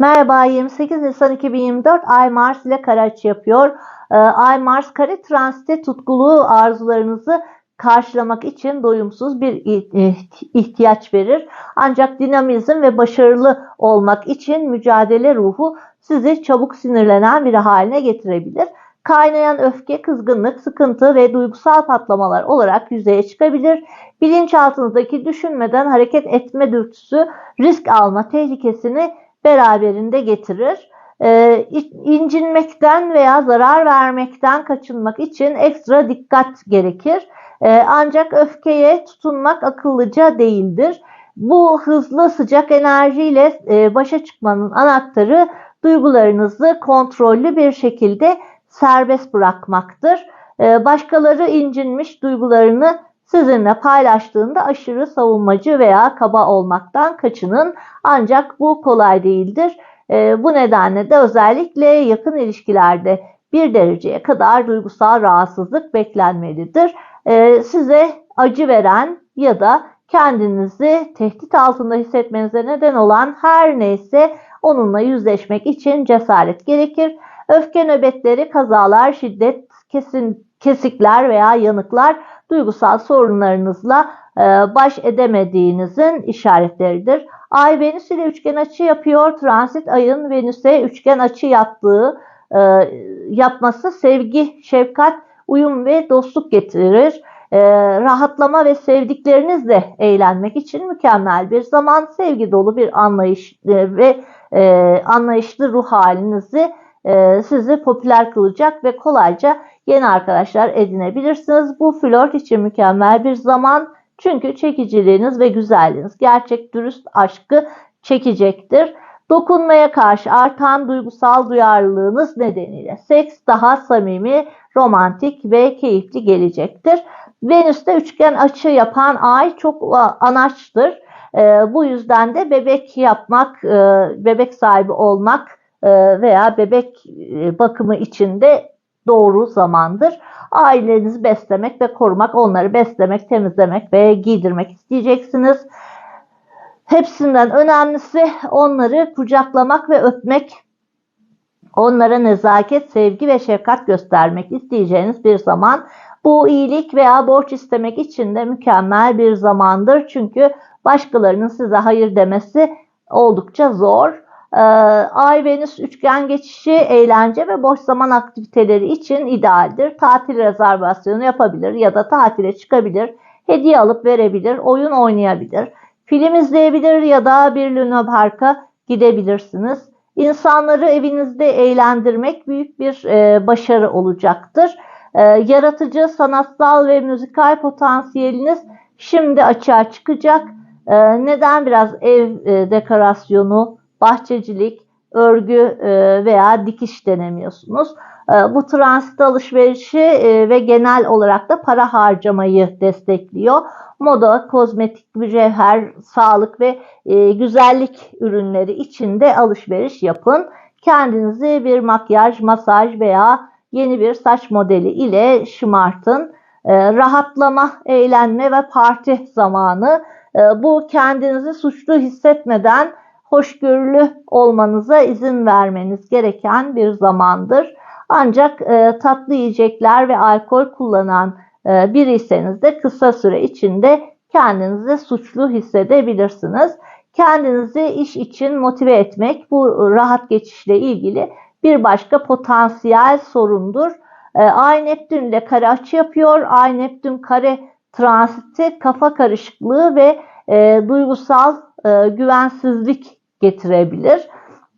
Merhaba 28 Nisan 2024 Ay Mars ile kare açı yapıyor. Ee, Ay Mars kare transite tutkulu arzularınızı karşılamak için doyumsuz bir ihtiyaç verir. Ancak dinamizm ve başarılı olmak için mücadele ruhu sizi çabuk sinirlenen biri haline getirebilir. Kaynayan öfke, kızgınlık, sıkıntı ve duygusal patlamalar olarak yüzeye çıkabilir. Bilinçaltınızdaki düşünmeden hareket etme dürtüsü risk alma tehlikesini beraberinde getirir. Ee, incinmekten veya zarar vermekten kaçınmak için ekstra dikkat gerekir. Ee, ancak öfkeye tutunmak akıllıca değildir. Bu hızlı sıcak enerjiyle e, başa çıkmanın anahtarı duygularınızı kontrollü bir şekilde serbest bırakmaktır. Ee, başkaları incinmiş duygularını sizinle paylaştığında aşırı savunmacı veya kaba olmaktan kaçının. Ancak bu kolay değildir. E, bu nedenle de özellikle yakın ilişkilerde bir dereceye kadar duygusal rahatsızlık beklenmelidir. E, size acı veren ya da kendinizi tehdit altında hissetmenize neden olan her neyse onunla yüzleşmek için cesaret gerekir. Öfke nöbetleri, kazalar, şiddet, kesin, kesikler veya yanıklar duygusal sorunlarınızla e, baş edemediğinizin işaretleridir. Ay Venüs ile üçgen açı yapıyor. Transit ayın Venüs'e üçgen açı yaptığı e, yapması sevgi, şefkat, uyum ve dostluk getirir. E, rahatlama ve sevdiklerinizle eğlenmek için mükemmel bir zaman, sevgi dolu bir anlayış ve anlayışlı ruh halinizi sizi popüler kılacak ve kolayca yeni arkadaşlar edinebilirsiniz. Bu flört için mükemmel bir zaman. Çünkü çekiciliğiniz ve güzelliğiniz gerçek dürüst aşkı çekecektir. Dokunmaya karşı artan duygusal duyarlılığınız nedeniyle seks daha samimi, romantik ve keyifli gelecektir. Venüs'te üçgen açı yapan ay çok anaçtır. E, bu yüzden de bebek yapmak, e, bebek sahibi olmak e, veya bebek e, bakımı içinde doğru zamandır. Ailenizi beslemek ve korumak, onları beslemek, temizlemek ve giydirmek isteyeceksiniz. Hepsinden önemlisi onları kucaklamak ve öpmek, onlara nezaket, sevgi ve şefkat göstermek isteyeceğiniz bir zaman. Bu iyilik veya borç istemek için de mükemmel bir zamandır. Çünkü başkalarının size hayır demesi oldukça zor. Ee, Ay Venüs üçgen geçişi eğlence ve boş zaman aktiviteleri için idealdir. Tatil rezervasyonu yapabilir ya da tatile çıkabilir. Hediye alıp verebilir, oyun oynayabilir. Film izleyebilir ya da bir Luna Park'a gidebilirsiniz. İnsanları evinizde eğlendirmek büyük bir e, başarı olacaktır. E, yaratıcı, sanatsal ve müzikal potansiyeliniz şimdi açığa çıkacak. E, neden biraz ev e, dekorasyonu, bahçecilik, örgü e, veya dikiş denemiyorsunuz. E, bu transit alışverişi e, ve genel olarak da para harcamayı destekliyor. Moda, kozmetik, mücevher, sağlık ve güzellik ürünleri içinde alışveriş yapın. Kendinizi bir makyaj, masaj veya yeni bir saç modeli ile şımartın. Rahatlama, eğlenme ve parti zamanı. Bu kendinizi suçlu hissetmeden hoşgörülü olmanıza izin vermeniz gereken bir zamandır. Ancak e, tatlı yiyecekler ve alkol kullanan e, biriyseniz de kısa süre içinde kendinizi suçlu hissedebilirsiniz. Kendinizi iş için motive etmek bu rahat geçişle ilgili bir başka potansiyel sorundur. E, Ay Neptün ile kare açı yapıyor. Ay Neptün kare transiti kafa karışıklığı ve e, duygusal e, güvensizlik getirebilir.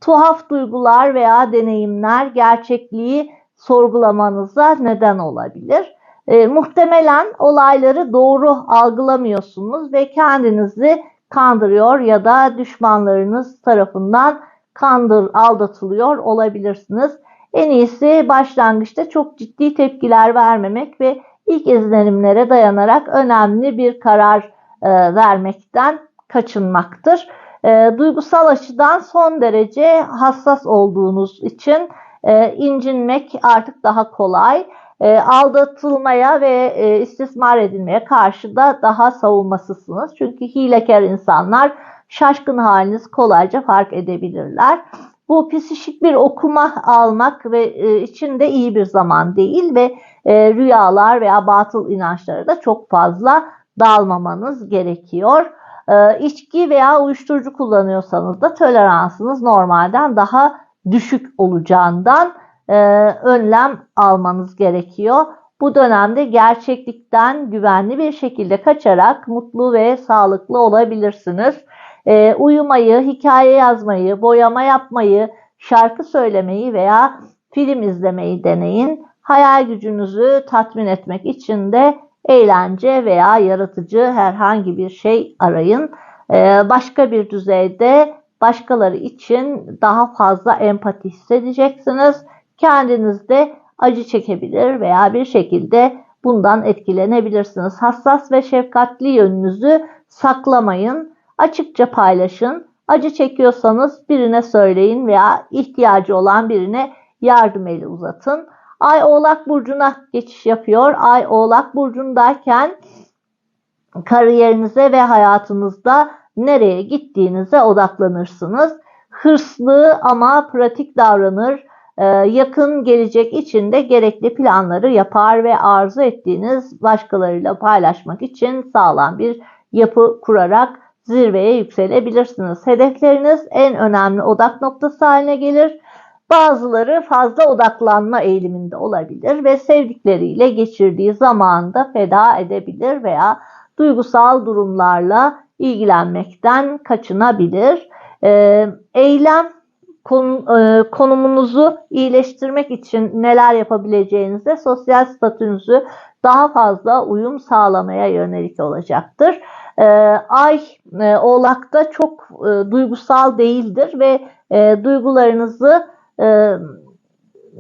Tuhaf duygular veya deneyimler gerçekliği sorgulamanıza neden olabilir. E, muhtemelen olayları doğru algılamıyorsunuz ve kendinizi kandırıyor ya da düşmanlarınız tarafından kandır, aldatılıyor olabilirsiniz. En iyisi başlangıçta çok ciddi tepkiler vermemek ve ilk izlenimlere dayanarak önemli bir karar e, vermekten kaçınmaktır. E, duygusal açıdan son derece hassas olduğunuz için e, incinmek artık daha kolay. E, aldatılmaya ve e, istismar edilmeye karşı da daha savunmasızsınız. Çünkü hilekar insanlar şaşkın haliniz kolayca fark edebilirler. bu psişik bir okuma almak ve e, için de iyi bir zaman değil ve e, rüyalar veya batıl inançlara da çok fazla dalmamanız gerekiyor. E, içki veya uyuşturucu kullanıyorsanız da toleransınız normalden daha düşük olacağından e, önlem almanız gerekiyor. Bu dönemde gerçeklikten güvenli bir şekilde kaçarak mutlu ve sağlıklı olabilirsiniz. E, uyumayı, hikaye yazmayı, boyama yapmayı, şarkı söylemeyi veya film izlemeyi deneyin. Hayal gücünüzü tatmin etmek için de eğlence veya yaratıcı herhangi bir şey arayın. Ee, başka bir düzeyde başkaları için daha fazla empati hissedeceksiniz. Kendiniz de acı çekebilir veya bir şekilde bundan etkilenebilirsiniz. Hassas ve şefkatli yönünüzü saklamayın. Açıkça paylaşın. Acı çekiyorsanız birine söyleyin veya ihtiyacı olan birine yardım eli uzatın. Ay Oğlak Burcu'na geçiş yapıyor. Ay Oğlak Burcu'ndayken kariyerinize ve hayatınızda nereye gittiğinize odaklanırsınız. Hırslı ama pratik davranır. Ee, yakın gelecek için de gerekli planları yapar ve arzu ettiğiniz başkalarıyla paylaşmak için sağlam bir yapı kurarak zirveye yükselebilirsiniz. Hedefleriniz en önemli odak noktası haline gelir. Bazıları fazla odaklanma eğiliminde olabilir ve sevdikleriyle geçirdiği zamanı da feda edebilir veya duygusal durumlarla ilgilenmekten kaçınabilir. Ee, eylem e, konumunuzu iyileştirmek için neler yapabileceğinize sosyal statünüzü daha fazla uyum sağlamaya yönelik olacaktır. Ee, ay e, Oğlak'ta çok e, duygusal değildir ve duygularınızı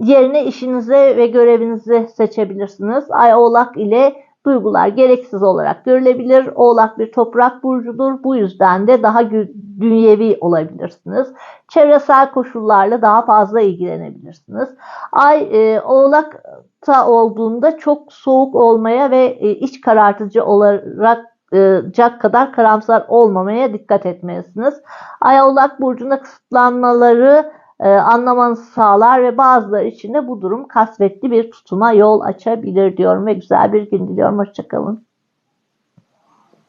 yerine işinize ve görevinizi seçebilirsiniz. Ay Oğlak ile duygular gereksiz olarak görülebilir. Oğlak bir toprak burcudur. Bu yüzden de daha dünyevi olabilirsiniz. Çevresel koşullarla daha fazla ilgilenebilirsiniz. Ay e, Oğlak'ta olduğunda çok soğuk olmaya ve e, iç karartıcı olarak cak kadar karamsar olmamaya dikkat etmelisiniz. Ay Oğlak burcunda kısıtlanmaları e, anlamanızı sağlar ve bazıları için de bu durum kasvetli bir tutuma yol açabilir diyorum ve güzel bir gün diliyorum. Hoşçakalın.